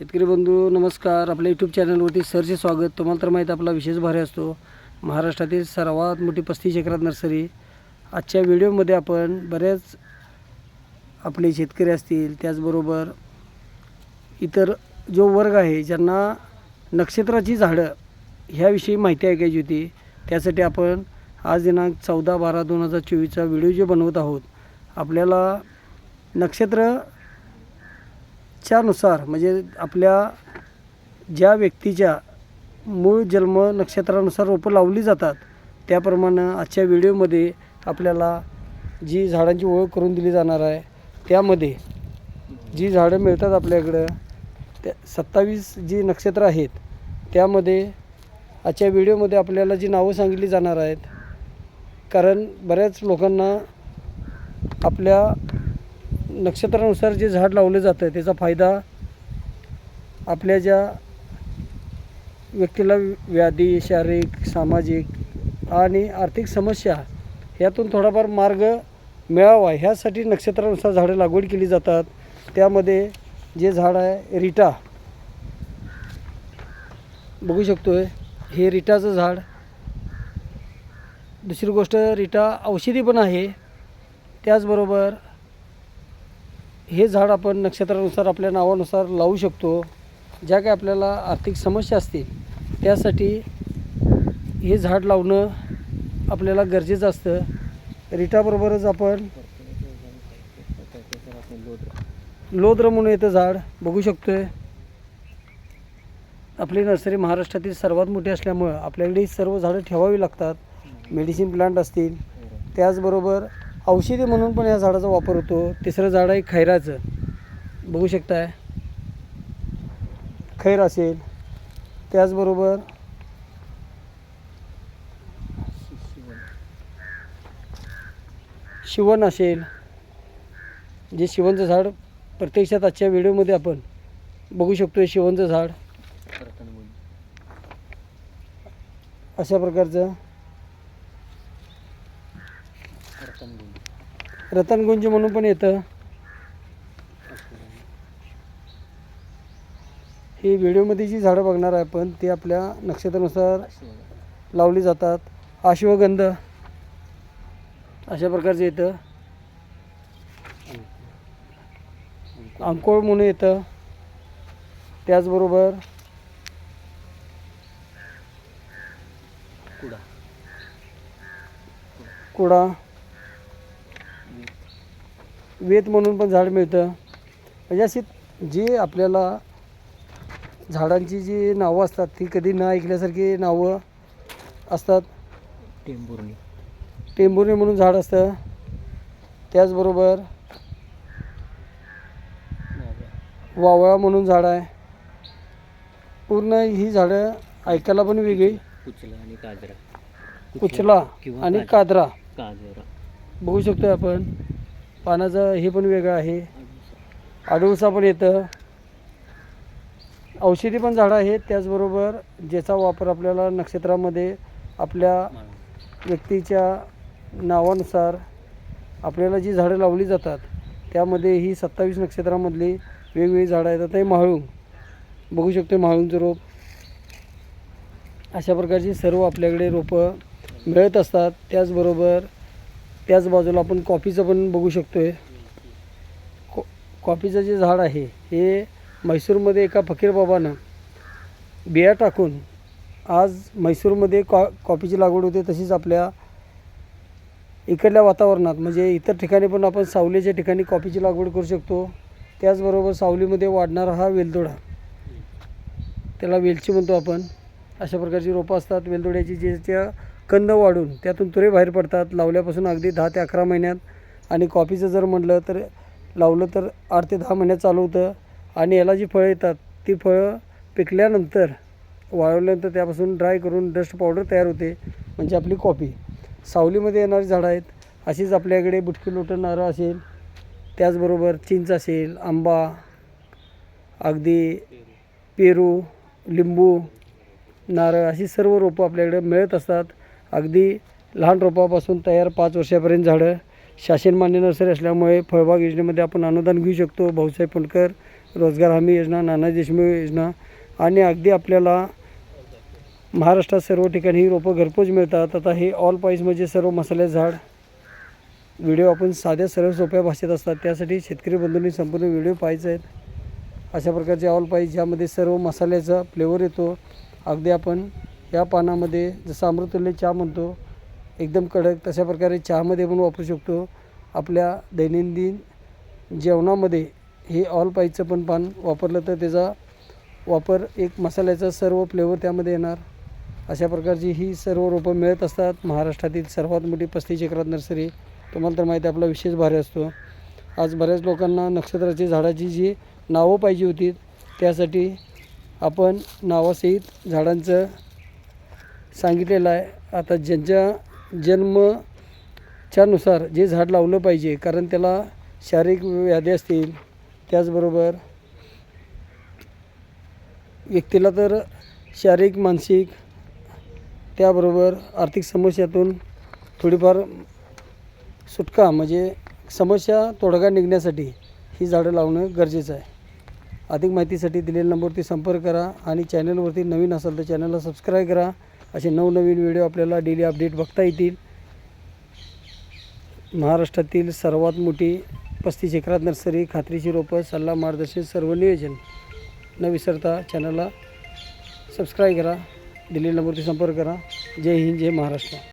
शेतकरी बंधू नमस्कार. आपल्या यूट्यूब चॅनलवरती सरचे स्वागत. तुम्हाला तर माहीत आपला विशेष भारी असतो. महाराष्ट्रातील सर्वात मोठी पस्तीस एकरात नर्सरी. आजच्या व्हिडिओमध्ये आपण बऱ्याच आपले शेतकरी असतील त्याचबरोबर इतर जो वर्ग आहे ज्यांना नक्षत्राची झाडं ह्याविषयी माहिती ऐकायची होती त्यासाठी आपण आज दिनांक चौदा बारा दोन हजार चोवीसचा व्हिडिओ जे बनवत आहोत आपल्याला नक्षत्र इच्छानुसार म्हणजे आपल्या ज्या व्यक्तीच्या मूळ जन्म नक्षत्रानुसार रोपं लावली जातात त्याप्रमाणे आजच्या व्हिडिओमध्ये आपल्याला जी झाडांची ओळख करून दिली जाणार आहे त्यामध्ये जी झाडं मिळतात आपल्याकडं त्या सत्तावीस जी नक्षत्र आहेत त्यामध्ये आजच्या व्हिडिओमध्ये आपल्याला जी नावं सांगितली जाणार आहेत कारण बऱ्याच लोकांना आपल्या नक्षत्रानुसार जे झाड लावलं जातं त्याचा फायदा आपल्या ज्या व्यक्तीला व्याधी शारीरिक सामाजिक आणि आर्थिक समस्या यातून थोडाफार मार्ग मिळावा ह्यासाठी नक्षत्रानुसार झाडं लागवड केली जातात. त्यामध्ये जे झाड आहे रिटा. बघू शकतो आहे हे रिटाचं झाड. दुसरी गोष्ट रिटा औषधी पण आहे. त्याचबरोबर हे झाड आपण नक्षत्रानुसार आपल्या नावानुसार लावू शकतो. ज्या काही आपल्याला आर्थिक समस्या असतील त्यासाठी हे झाड लावणं आपल्याला गरजेचं असतं. रिटाबरोबरच आपण लोद्र म्हणून येतं झाड बघू शकतो आहे आपली नर्सरी महाराष्ट्रातील सर्वात मोठी असल्यामुळं आपल्याकडे सर्व झाडं ठेवावी लागतात. मेडिसिन प्लांट असतील. त्याचबरोबर औषधी म्हणून पण या झाडाचा वापर होतो. तिसरं झाड आहे खैराचं. बघू शकताय. खैर असेल. त्याचबरोबर शिवण असेल. जे शिवणचं झाड प्रत्यक्षात आजच्या व्हिडिओमध्ये आपण बघू शकतो शिवणचं झाड. अशा प्रकारचं. रतनगुंज म्हणून पण येतं. ही व्हिडिओमध्ये जी झाडं बघणार आहे आपण ती आपल्या नक्षत्रानुसार लावली जातात. अश्वगंध अशा प्रकारचं येतं. अंकोळ म्हणून येतं. त्याचबरोबर कुडा. वेत म्हणून पण झाड मिळतं. म्हणजे अशी जी आपल्याला झाडांची जी नावं असतात ती कधी न ऐकल्यासारखी नावं असतात. टेंभुर्णी. टेंभुर्णी म्हणून झाड असतं. त्याचबरोबर वावळा म्हणून झाड आहे. पूर्ण ही झाडं ऐकायला पण वेगळी. कुचला आणि काजरा. कुचला आणि. कादरा काजरा. बघू शकतो आपण. पानाचं हे पण वेगळं आहे. आडूळसा पण येतं. औषधी पण झाडं आहेत. त्याचबरोबर ज्याचा वापर आपल्याला नक्षत्रामध्ये आपल्या व्यक्तीच्या नावानुसार आपल्याला जी झाडं लावली जातात त्यामध्ये ही सत्तावीस नक्षत्रामधली वेगवेगळी झाडं येतात ते हे म्हाळूंग. बघू शकतो म्हाळूंगचं रोप. अशा प्रकारची सर्व आपल्याकडे रोपं मिळत असतात. त्याचबरोबर त्याच बाजूला आपण कॉफीचं पण बघू शकतो आहे कॉ कॉफीचं जे झाड आहे हे म्हैसूरमध्ये एका फकीर बाबानं बिया टाकून आज म्हैसूरमध्ये कॉ कॉफीची लागवड होते तशीच आपल्या इकडल्या वातावरणात. म्हणजे इतर ठिकाणी पण आपण सावलीच्या ठिकाणी कॉफीची लागवड करू शकतो. त्याचबरोबर सावलीमध्ये वाढणारा हा वेलदोडा. त्याला वेलची म्हणतो आपण. अशा प्रकारची रोपं असतात. वेलदोड्याची ज्याच्या कंद वाढून त्यातून तुरे बाहेर पडतात. लावल्यापासून अगदी दहा ते अकरा महिन्यात आणि कॉफीचं जर म्हटलं तर लावलं तर आठ ते दहा महिन्यात चालू होतं. आणि याला जी फळं येतात ती फळं पिकल्यानंतर वाळवल्यानंतर त्यापासून ड्राय करून डस्ट पावडर तयार होते. म्हणजे आपली कॉफी. सावलीमध्ये येणारी झाडं आहेत. अशीच आपल्याकडे बुटकी लोटं नारळ असेल. त्याचबरोबर चिंच असेल आंबा अगदी पेरू लिंबू नारळ अशी सर्व रोपं आपल्याकडे मिळत असतात. अगदी लहान रोपापासून तयार पाच वर्षापर्यंत झाडं शासन मान्य नर्सरी असल्यामुळे फळबाग योजनेमध्ये आपण अनुदान घेऊ शकतो. भाऊसाहेब फंडकर रोजगार हमी योजना नाना देशमुख योजना आणि अगदी आपल्याला महाराष्ट्रात सर्व ठिकाणी ही रोपं घरपोच मिळतात. आता हे ऑल पाईस म्हणजे सर्व मसाले झाड. व्हिडिओ आपण साध्या सरळ सोप्या भाषेत असतात. त्यासाठी शेतकरी बंधूंनी संपूर्ण व्हिडिओ पाहायचे आहेत. अशा प्रकारचे ऑल पाईस ज्यामध्ये सर्व मसाल्याचा फ्लेवर येतो. अगदी आपण या पानामध्ये जसं अमृतुल्य चहा म्हणतो एकदम कडक तशा प्रकारे चहामध्ये पण वापरू शकतो. आपल्या दैनंदिन जेवणामध्ये हे ऑल पाईचं पण पान वापरलं तर त्याचा वापर एक मसाल्याचा सर्व फ्लेवर त्यामध्ये येणार. अशा प्रकारची ही सर्व रोपं मिळत असतात. महाराष्ट्रातील सर्वात मोठी पस्तीस एकरात नर्सरी. तुम्हाला तर माहिती आहे आपला विशेष भारी असतो. आज बऱ्याच लोकांना नक्षत्राची झाडाची जी नावं पाहिजे होती त्यासाठी आपण नावासहित झाडांचं सांगितलेलं आहे. आता ज्यांच्या जन्मच्यानुसार जे झाड लावलं पाहिजे कारण त्याला शारीरिक व्याधी असतील त्याचबरोबर व्यक्तीला तर शारीरिक मानसिक त्याबरोबर आर्थिक समस्यातून थोडीफार सुटका म्हणजे समस्या तोडगा निघण्यासाठी ही झाडं लावणं गरजेचं आहे. अधिक माहितीसाठी दिलेल्या नंबरवरती संपर्क करा आणि चॅनलवरती नवीन असाल तर चॅनलला सबस्क्राईब करा. असे नवनवीन व्हिडिओ आपल्याला डेली अपडेट बघता येतील. महाराष्ट्रातील सर्वात मोठी पस्तीस एकरात नर्सरी खात्रीची रोपं सल्ला मार्गदर्शन सर्व नियोजन. न विसरता चॅनलला सबस्क्राईब करा. दिलेल्या नंबरवरती संपर्क करा. जय हिंद जय महाराष्ट्र.